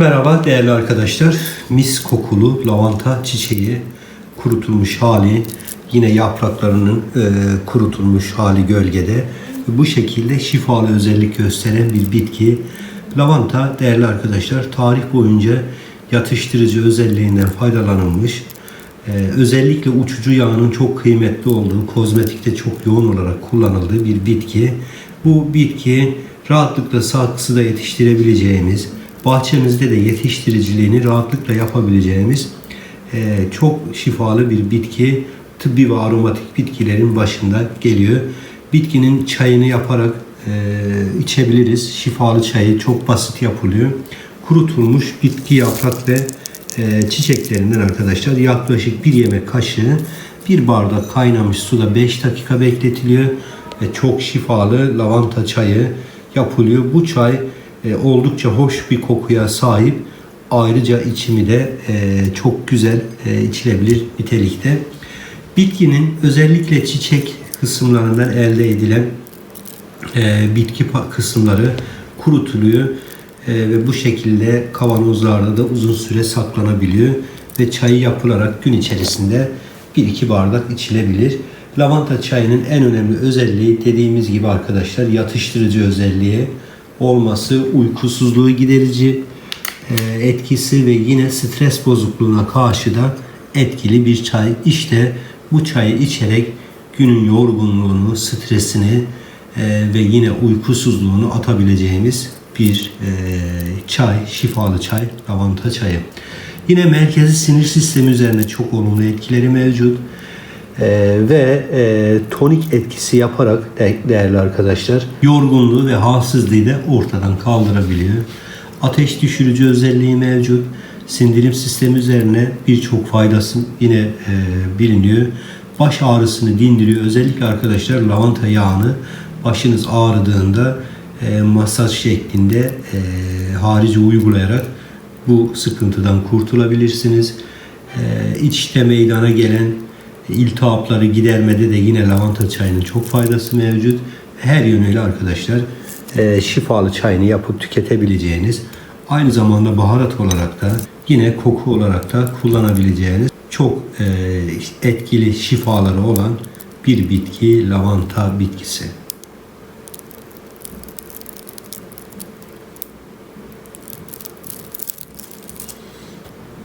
Merhaba değerli arkadaşlar. Mis kokulu lavanta çiçeği kurutulmuş hali yine yapraklarının e, kurutulmuş hali gölgede bu şekilde şifalı özellik gösteren bir bitki. Lavanta değerli arkadaşlar tarih boyunca yatıştırıcı özelliğinden faydalanılmış. E, özellikle uçucu yağının çok kıymetli olduğu, kozmetikte çok yoğun olarak kullanıldığı bir bitki. Bu bitki rahatlıkla saksıda yetiştirebileceğimiz, bahçemizde de yetiştiriciliğini rahatlıkla yapabileceğimiz e, çok şifalı bir bitki. Tıbbi ve aromatik bitkilerin başında geliyor. Bitkinin çayını yaparak e, içebiliriz. Şifalı çayı çok basit yapılıyor. Kurutulmuş bitki yaprak ve e, çiçeklerinden arkadaşlar yaklaşık bir yemek kaşığı bir bardak kaynamış suda 5 dakika bekletiliyor ve çok şifalı lavanta çayı yapılıyor. Bu çay e, oldukça hoş bir kokuya sahip. Ayrıca içimi de e, çok güzel e, içilebilir nitelikte. Bitkinin özellikle çiçek kısımlarından elde edilen e, bitki kısımları kurutuluyor E, ve bu şekilde kavanozlarda da uzun süre saklanabiliyor ve çayı yapılarak gün içerisinde 1-2 bardak içilebilir. Lavanta çayının en önemli özelliği dediğimiz gibi arkadaşlar yatıştırıcı özelliği olması, uykusuzluğu giderici e, etkisi ve yine stres bozukluğuna karşı da etkili bir çay. İşte bu çayı içerek günün yorgunluğunu, stresini e, ve yine uykusuzluğunu atabileceğimiz bir e, çay, şifalı çay, lavanta çayı. Yine merkezi sinir sistemi üzerine çok olumlu etkileri mevcut. Ee, ve e, tonik etkisi yaparak de- değerli arkadaşlar yorgunluğu ve halsizliği de ortadan kaldırabiliyor. Ateş düşürücü özelliği mevcut. Sindirim sistemi üzerine birçok faydası yine e, biliniyor. Baş ağrısını dindiriyor. Özellikle arkadaşlar lavanta yağını başınız ağrıdığında e, masaj şeklinde e, harici uygulayarak bu sıkıntıdan kurtulabilirsiniz. E, içte meydana gelen iltihapları gidermede de yine lavanta çayının çok faydası mevcut. Her yönüyle arkadaşlar e, şifalı çayını yapıp tüketebileceğiniz aynı zamanda baharat olarak da yine koku olarak da kullanabileceğiniz çok e, etkili şifaları olan bir bitki lavanta bitkisi.